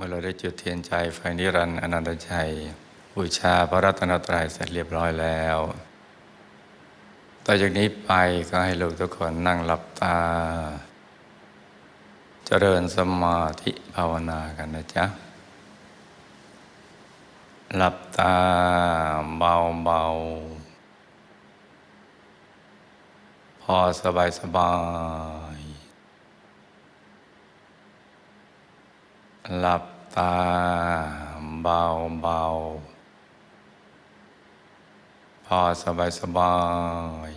มื่อเราได้จุดเทียนใจไฟนิรันดร์อนันตชัยบูชาพระรัตนตรัยเสร็จเรียบร้อยแล้ว ต่อจากนี้ไปก็ให้ลูกทุกคนนั่งหลับตา เจริญสมาธิภาวนากันนะจ๊ะ หลับตาเบาเบาๆพอสบายสบายๆหลับ ตาเบาเบาพอสบายสบาย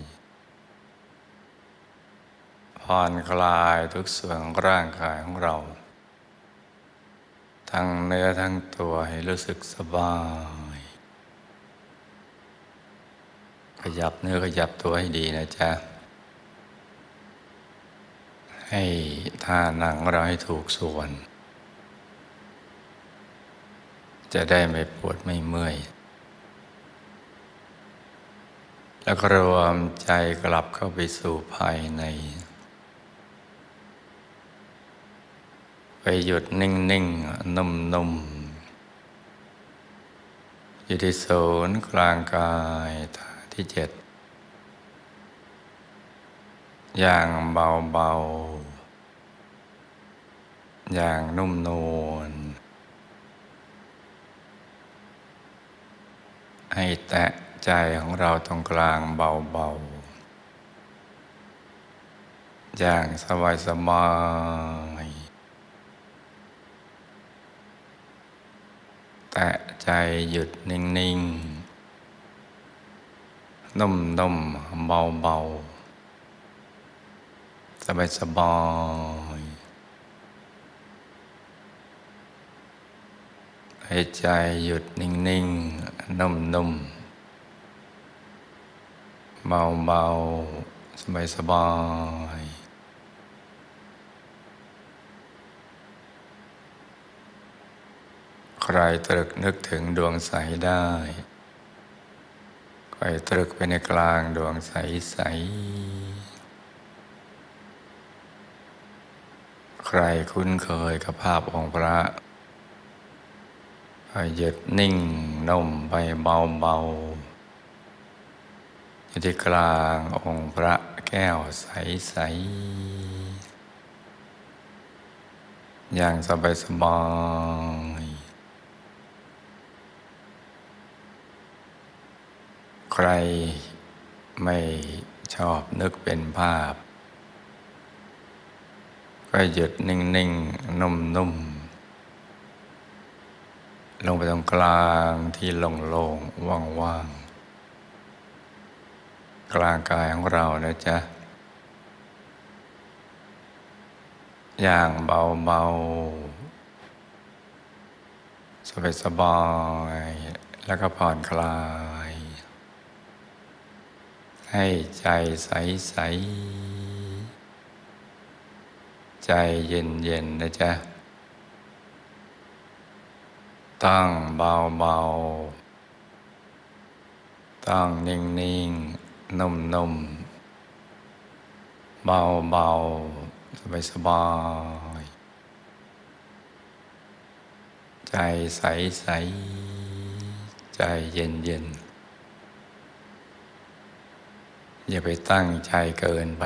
ผ่อนคลายทุกส่วนของร่างกายของเรา ทั้งเนื้อทั้งตัวให้รู้สึกสบาย ขยับเนื้อขยับตัวให้ดีนะจ๊ะ ให้ท่านั่งของเราให้ถูกส่วน จะได้ไม่ปวดไม่เมื่อย แล้วกรวมใจกลับเข้าไปสู่ภายใน ไปหยุดนิ่งๆนุ่มๆอยู่ที่ศูนย์กลางกายฐานที่เจ็ด อย่างเบาๆอย่างนุ่มนวล ให้แตะใจของเราตรงกลางเบาๆ อย่างสบายๆแตะใจหยุดนิ่งๆ นุ่มๆ เบาๆ สบายๆให้ใจหยุดนิ่งๆ นุ่มๆ เบาๆ สบายๆใครตรึกนึกถึงดวงใสได้ใครตรึกไปในกลางดวงใสใส ใครคุ้นเคยกับภาพองค์พระ หยุดนิ่งนุ่มไปเบาเบาๆอยู่ที่กลางองค์พระแก้วใสใสอย่างสบายสบายใครไม่ชอบนึกเป็นภาพ ก็หยุดนิ่ง ๆ นุ่ม ๆ ลงไปตรงกลางที่โล่งๆว่างๆ กลางกายของเรานะจ๊ะ อย่างเบาๆ สบายๆ แล้วก็ผ่อนคลาย ให้ใจใส ๆ ใจเย็น ๆ นะจ๊ะ ตั้งเบาๆตั้งนิ่งๆนุ่มๆเบาๆสบายๆใจใสๆใจเย็นๆอย่าไปตั้งใจเกินไป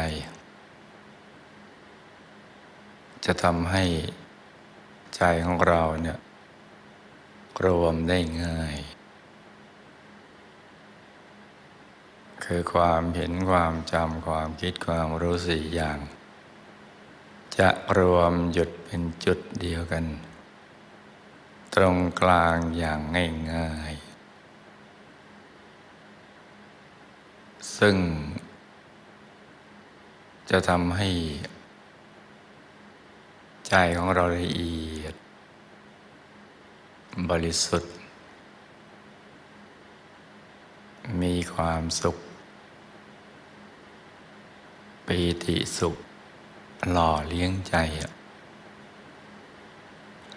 จะทำให้ใจของเราเนี่ย รวมได้ง่าย คือความเห็นความจำความคิดความรู้สี่อย่าง จะรวมหยุดเป็นจุดเดียวกัน ตรงกลางอย่างง่ายๆ ซึ่ง จะทำให้ ใจของเราละเอียด บริสุทธิ์ มีความสุข ปีติสุข หล่อเลี้ยงใจ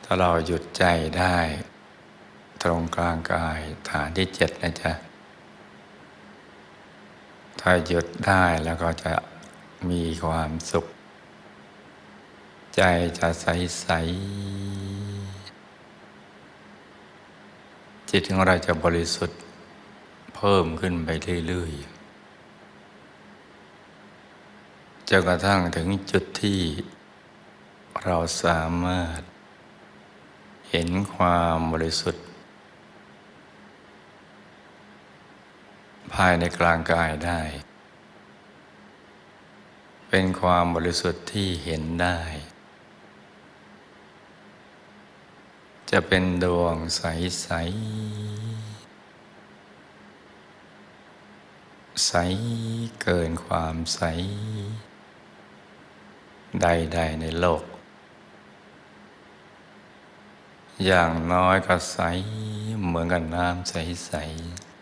ถ้าเราหยุดใจได้ ตรงกลางกายฐานที่เจ็ดนะจ๊ะ ถ้าหยุดได้แล้วก็จะมีความสุข ใจจะใสๆ จิตของเราจะบริสุทธิ์เพิ่มขึ้นไปเรื่อยๆจนกระทั่งถึงจุดที่เราสามารถ เห็นความบริสุทธิ์ ภายในกลางกายได้ เป็นความบริสุทธิ์ที่เห็นได้ จะเป็นดวงใสใสใสเกินความใส ใด ๆ ในโลก อย่างน้อยก็ใสเหมือนกับน้ำใส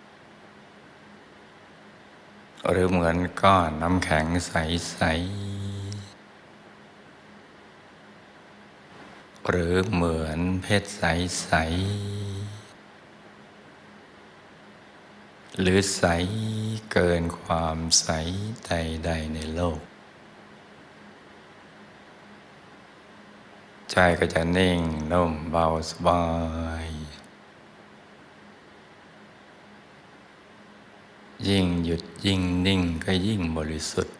ๆ หรือเหมือนก้อนน้ำแข็งใส ๆ หรือเหมือนเพชรใสๆหรือใสเกินความใสใดๆในโลก ใจก็จะนิ่งนุ่มเบาสบาย ยิ่งหยุดยิ่งนิ่งก็ยิ่งบริสุทธิ์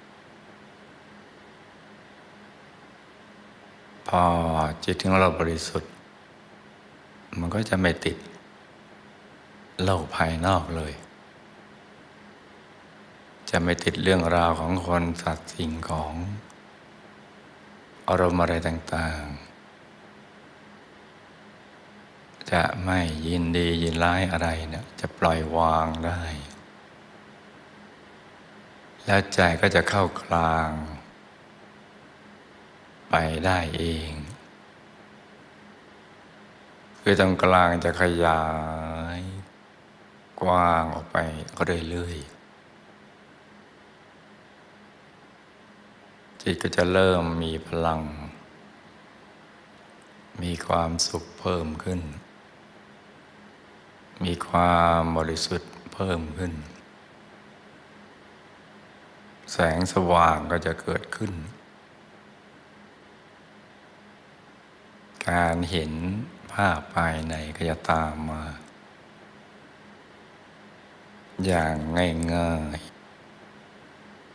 พอจิตของเราบริสุทธิ์ มันก็จะไม่ติดโลกภายนอกเลย จะไม่ติดเรื่องราวของคนสัตว์สิ่งของอารมณ์อะไรต่าง ๆ จะไม่ยินดียินร้ายอะไรเนี่ยจะปล่อยวางได้ แล้วใจก็จะเข้ากลาง ไปได้เอง คือตรงกลางจะขยาย กว้างออกไปก็เรื่อยๆจิตก็จะเริ่มมีพลัง มีความสุขเพิ่มขึ้น มีความบริสุทธิ์เพิ่มขึ้น แสงสว่างก็จะเกิดขึ้น การเห็นภาพภายในก็จะตามมา อย่างง่าย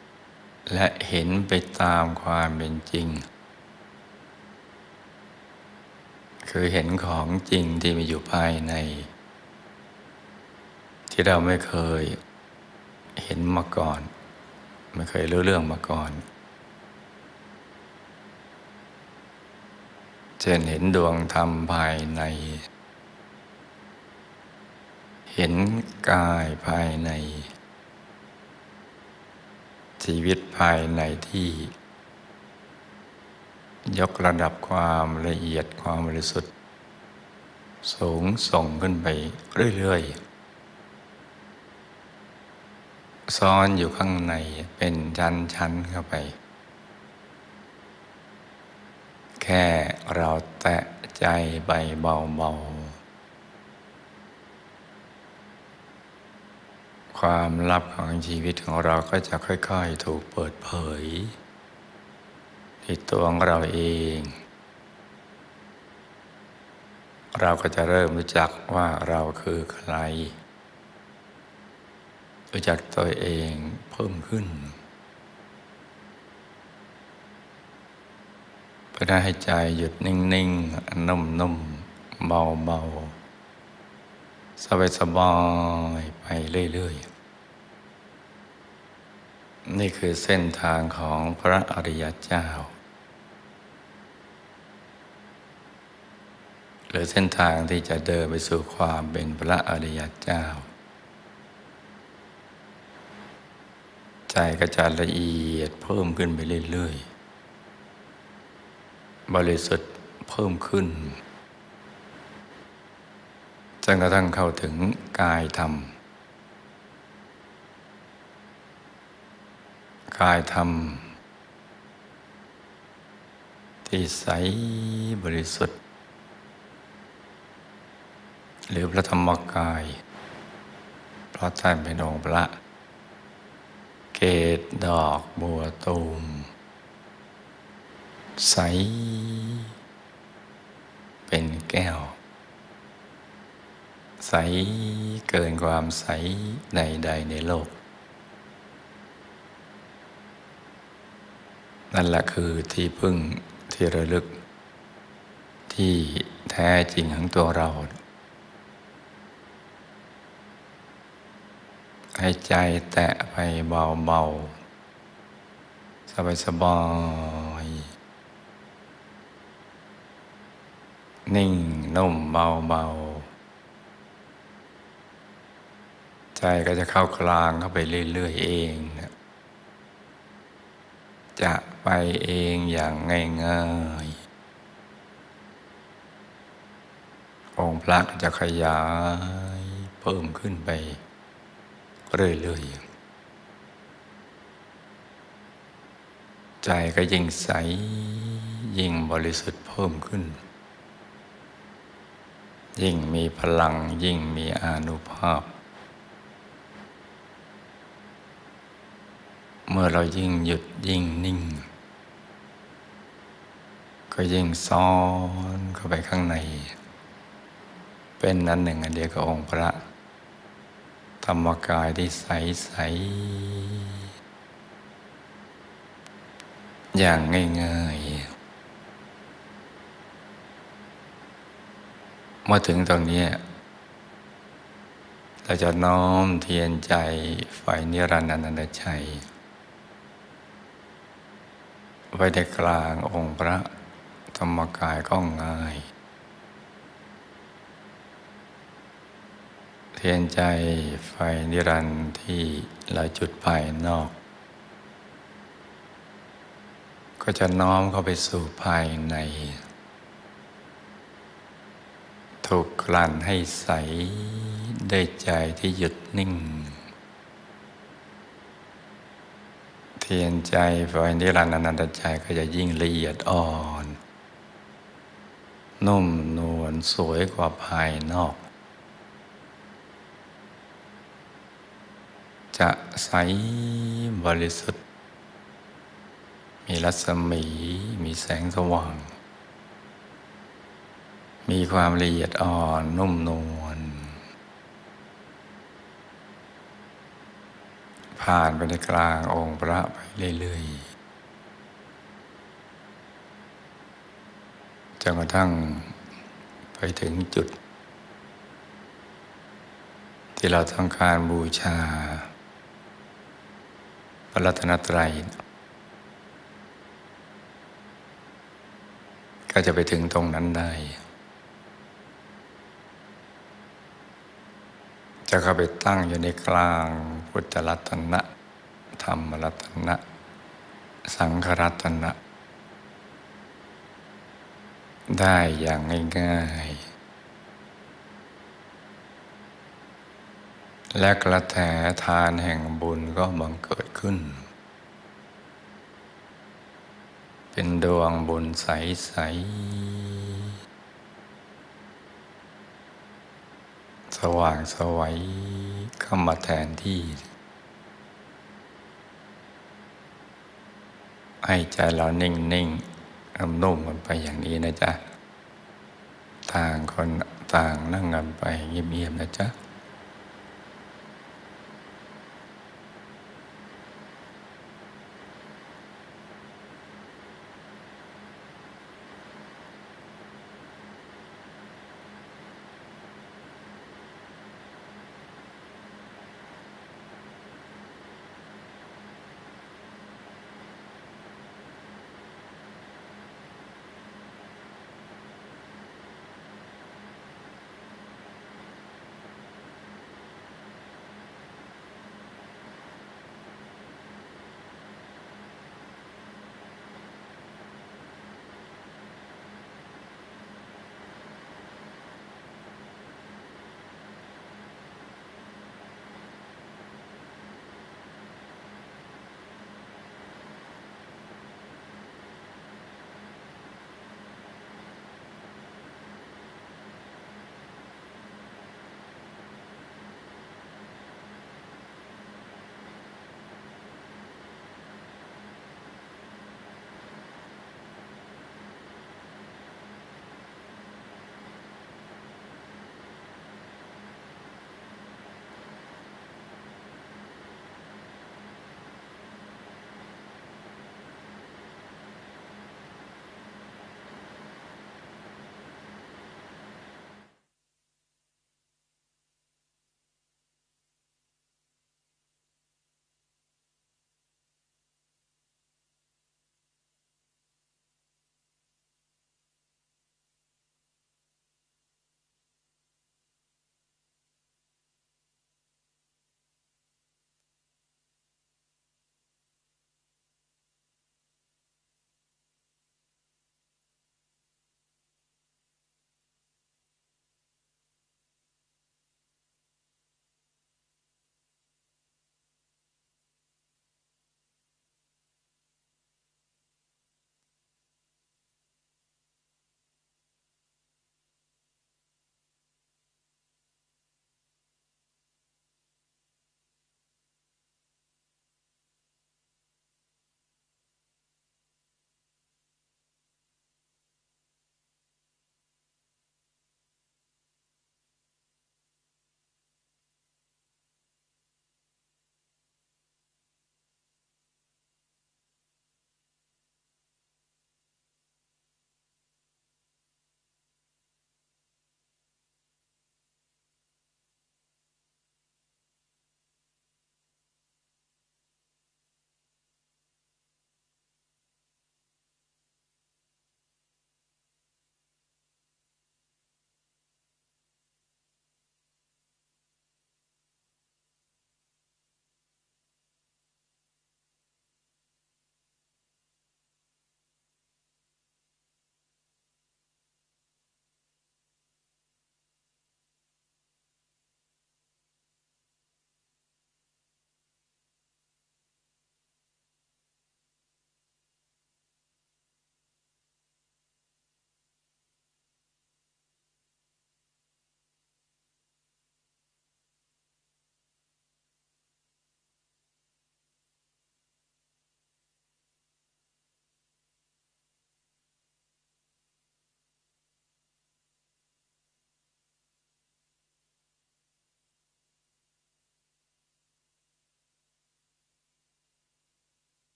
ๆ และเห็นไปตามความเป็นจริง คือเห็นของจริงที่มีอยู่ภายใน ที่เราไม่เคยเห็นมาก่อน ไม่เคยรู้เรื่องมาก่อน ช่นเห็นดวงธรรมภายใน เห็นกายภายใน ชีวิตภายในที่ ยกระดับความละเอียดความบริสุทธิ์ สูงส่งขึ้นไปเรื่อยๆ ซ้อนอยู่ข้างในเป็นชั้นๆเข้าไป แค่เราแตะใจใบเบาๆ ความลับของชีวิตของเราก็จะค่อยๆ ถูกเปิดเผย ที่ตัวของเราเอง เราก็จะเริ่มรู้จักว่าเราคือใคร รู้จักตัวเองเพิ่มขึ้น พื่อให้ใจหยุดนิ่งๆ นุ่มๆ เบาๆ สบายๆ ไปเรื่อยๆ นี่คือเส้นทางของพระอริยเจ้า หรือเส้นทางที่จะเดินไปสู่ความเป็นพระอริยเจ้า ใจก็จะละเอียดเพิ่มขึ้นไปเรื่อยๆ บริสุทธิ์เพิ่มขึ้นจนกระทั่งเข้าถึงกายธรรม กายธรรม ที่ใสบริสุทธิ์ หรือพระธรรมกาย เพราะท่านเป็นองค์พระ เกตดอกบัวตูม ใส เป็นแก้ว ใสเกินความใสใดๆในโลก นั่นแหละคือที่พึ่งที่ระลึก ที่แท้จริงของตัวเรา ให้ใจแตะไปเบาๆ สบายๆ นิ่งนุ่มเบาๆใจก็จะเข้ากลางเข้าไปเรื่อย ๆ เองนะจะไปเองอย่างง่ายๆองค์พระก็จะขยายเพิ่มขึ้นไป เรื่อยๆ ใจก็ยิ่งใส ยิ่งบริสุทธิ์เพิ่มขึ้น ยิ่งมีพลังยิ่งมีอานุภาพ เมื่อเรายิ่งหยุดยิ่งนิ่ง ก็ยิ่งซ้อนเข้าไปข้างใน เป็นนั้นหนึ่งอันเดียวกับองค์พระ ธรรมกายที่ใสใสอย่างง่ายๆ มาถึงตรงนี้ เราจะน้อมเทียนใจไฟนิรันดร์นันตชัย ไว้ในกลางองค์พระธรรมกายก็ง่าย เทียนใจไฟนิรันดร์ที่เราจุดภายนอก ก็จะน้อมเข้าไปสู่ภายใน ถูกกลั่นให้ใสได้ใจที่หยุดนิ่ง เทียนใจไฟนิรันดร์อนันตใจก็จะยิ่งละเอียดอ่อน นุ่มนวลสวยกว่าภายนอก จะใสบริสุทธิ์ มีรัศมีมีแสงสว่าง มีความละเอียดอ่อนนุ่มนวลผ่านไปในกลางองค์พระไปเรื่อยๆจนกระทั่งไปถึงจุด ที่เราต้องการบูชา พระรัตนตรัย ก็จะไปถึงตรงนั้นได้ จะเข้าไปตั้งอยู่ในกลางพุทธรัตนะ ธรรมรัตนะ สังฆรัตนะ ได้อย่างง่ายๆ และกระแถทานแห่งบุญก็บังเกิดขึ้น เป็นดวงบุญใส ๆ สว่างสวัยเข้ามาแทนที่ ให้ใจเรานิ่งนิ่งนุ่มๆกันไปอย่างนี้นะจ๊ะ ต่างคนต่างนั่งกันไปเงียบๆนะจ๊ะ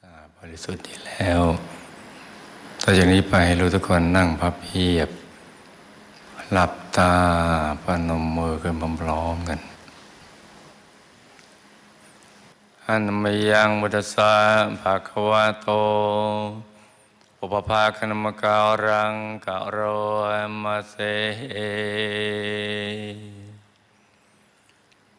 สะอาดบริสุทธิ์แล้วต่อจากนี้ไปให้รู้ทุกคนนั่งพับเพียบ หลับตาปนมมือกันพร้อมกันอันมยังมุตสาภาควะโต อุปภาคณมการังกะโรมาเซ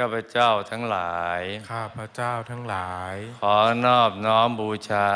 ข้าพเจ้าทั้งหลาย ข้าพระเจ้าทั้งหลาย ขอนอบน้อมบูชา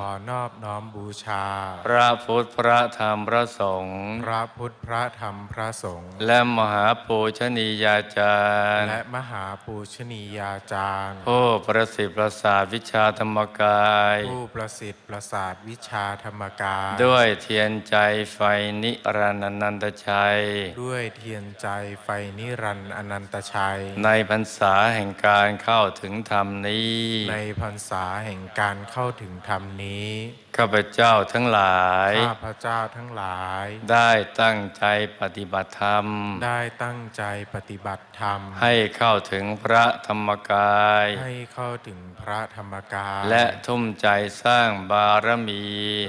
ขอนอบน้อมบูชา พระพุทธพระธรรมพระสงฆ์พระพุทธพระธรรมพระสงฆ์และมหาปูชนียาจารย์ และมหาปูชนียาจารย์ผู้ประสิทธิ์ประสาทวิชาธรรมกายผู้ประสิทธิ์ประสาทวิชาธรรมกาย ด้วยเทียนใจไฟนิรันดร์นันตชัย ด้วยเทียนใจไฟนิรันดร์อนันตชัยในพรรษาแห่งการเข้าถึงธรรมนี้ ในพรรษาแห่งการเข้าถึงธรรมนี้ ข้าพเจ้าทั้งหลาย ข้าพระเจ้าทั้งหลาย ได้ตั้งใจปฏิบัติธรรม ได้ตั้งใจปฏิบัติธรรม ให้เข้าถึงพระธรรมกาย ให้เข้าถึงพระธรรมกาย และทุ่มใจสร้างบารมี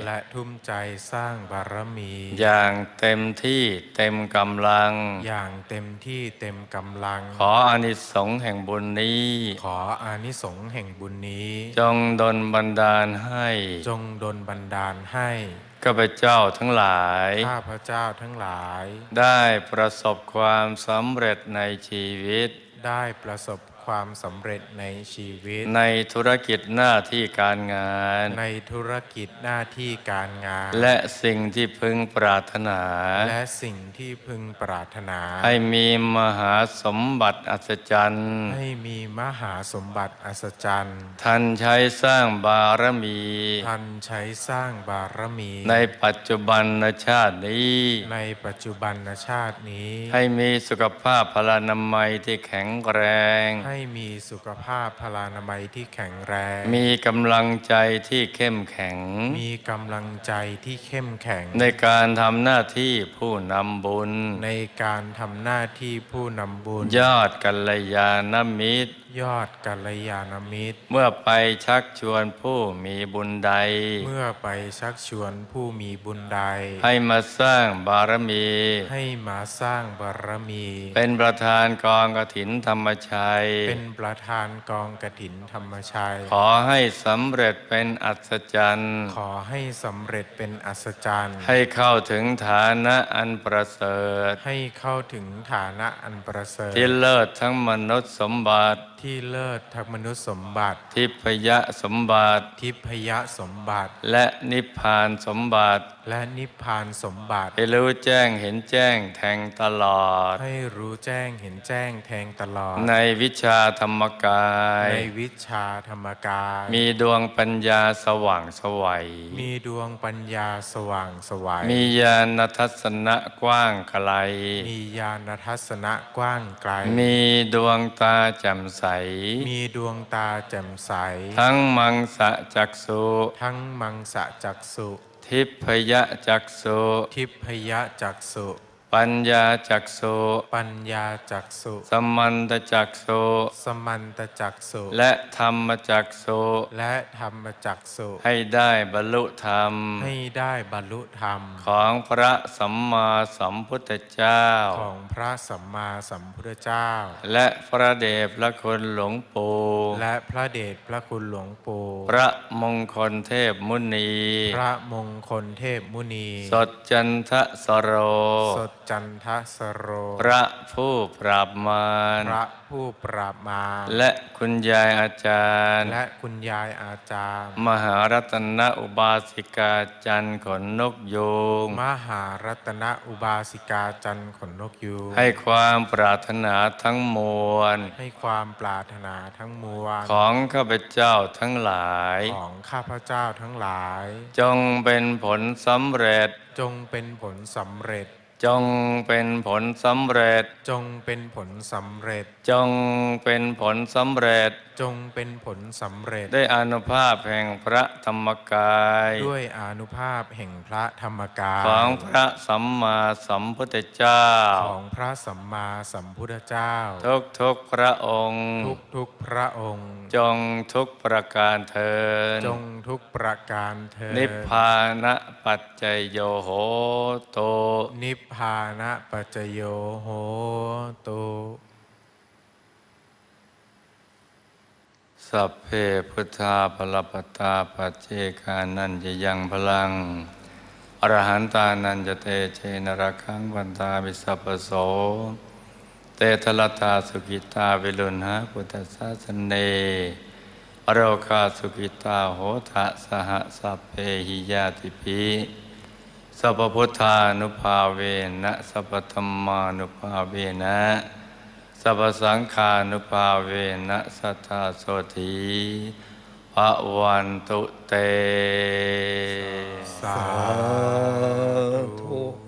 และทุ่มใจสร้างบารมี อย่างเต็มที่เต็มกำลัง อย่างเต็มที่เต็มกำลัง ขออานิสงส์แห่งบุญนี้ ขออานิสงส์แห่งบุญนี้ จงดลบันดาลให้ จงดลบันดาลให้ข้าพเจ้าทั้งหลาย ข้าพระเจ้าทั้งหลาย ได้ประสบความสำเร็จในชีวิต ได้ประสบ ความสำเร็จในชีวิต ในธุรกิจหน้าที่การงาน ในธุรกิจหน้าที่การงาน และสิ่งที่พึงปรารถนา และสิ่งที่พึงปรารถนา ให้มีมหาสมบัติอัศจรรย์ ให้มีมหาสมบัติอัศจรรย์ท่านใช้สร้างบารมีท่านใช้สร้างบารมี ในปัจจุบันชาตินี้ ในปัจจุบันชาตินี้ ให้มีสุขภาพพลานามัยที่แข็งแรง ให้มีสุขภาพพลานามัยที่แข็งแรง มีกำลังใจที่เข้มแข็ง มีกำลังใจที่เข้มแข็ง ในการทำหน้าที่ผู้นำบุญ ในการทำหน้าที่ผู้นำบุญ ยอดกัลยาณมิตร ยอดกัลยาณมิตร เมื่อไปชักชวนผู้มีบุญใด เมื่อไปชักชวนผู้มีบุญใด ให้มาสร้างบารมี ให้มาสร้างบารมี เป็นประธานกองกถินธรรมชัย เป็นประธานกองกถินธรรมชัย ขอให้สำเร็จเป็นอัศจรรย์ ขอให้สำเร็จเป็นอัศจรรย์ ให้เข้าถึงฐานะอันประเสริฐ ให้เข้าถึงฐานะอันประเสริฐ ที่เลิศทั้งมนุษย์สมบัติที่เลิศทั้งมนุษย์สมบัติ ทิพยสมบัติ ทิพยสมบัติ และนิพพานสมบัติ และนิพพานสมบัติ ให้รู้แจ้งเห็นแจ้งแทงตลอด ให้รู้แจ้งเห็นแจ้งแทงตลอด ในวิชาธรรมกาย ในวิชาธรรมกาย มีดวงปัญญาสว่างสวัย มีดวงปัญญาสว่างสวายมีญาณทัศนะกว้างไกล มีญาณทัศนะกว้างไกล มีดวงตาแจ่มใสมีดวงตาแจ่มใส ทั้งมังสะจักสุ ทั้งมังสะจักสุ ทิพยจักสุ ทิพยจักสุ ปัญญาจักสุปัญญาจักสุสมันตจักสุสมันตจักสุและธรรมจักสุและธรรมจักสุให้ได้บรรลุธรรม ให้ได้บรรลุธรรม ของพระสัมมาสัมพุทธเจ้า ของพระสัมมาสัมพุทธเจ้า และพระเดชพระคุณหลวงปู่และพระเดชพระคุณหลวงปู่พระมงคลเทพมุนี พระมงคลเทพมุนี สดจันทสโรสดจันทสโร พระผู้ปราบมารพระผู้ปราบมารและคุณยายอาจารย์ และคุณยายอาจารย์ มหารัตนอุบาสิกาจันทร์ขนนกยูงมหารัตนอุบาสิกาจันทร์ขนนกยูงให้ความปรารถนาทั้งมวล ให้ความปรารถนาทั้งมวลของข้าพเจ้าทั้งหลาย ของข้าพเจ้าทั้งหลาย จงเป็นผลสำเร็จจงเป็นผลสำเร็จ จงเป็นผลสำเร็จ จงเป็นผลสำเร็จ จงเป็นผลสำเร็จ จงเป็นผลสำเร็จได้อานุภาพแห่งพระธรรมกาย ด้วยอานุภาพแห่งพระธรรมกาย ของพระสัมมาสัมพุทธเจ้า ของพระสัมมาสัมพุทธเจ้า ทุกทุกๆพระองค์ ทุกทุกๆพระองค์ จงทุกประการเทินจงทุกประการเธอญนิพพานะปัจจยโยโหโต นิพพานะปัจจโยโหตุ สัพเพพุทธาพลปตาปัจเจกานันจะยังพลัง อรหันตานันจะเตเชนรคังวันตาวิสัพโส เตทลตาสุกิตาวิลุณหะพุทธศาสเนอโรคาสุกิตาโหทะสหสัพเพหิยาติภิสัพพพุทธานุภาเวนะสัพพธรรมานุภาเวนะ สัพสังคานุภาเวนะสัทธาโสธีภะวันตุเต สาธุ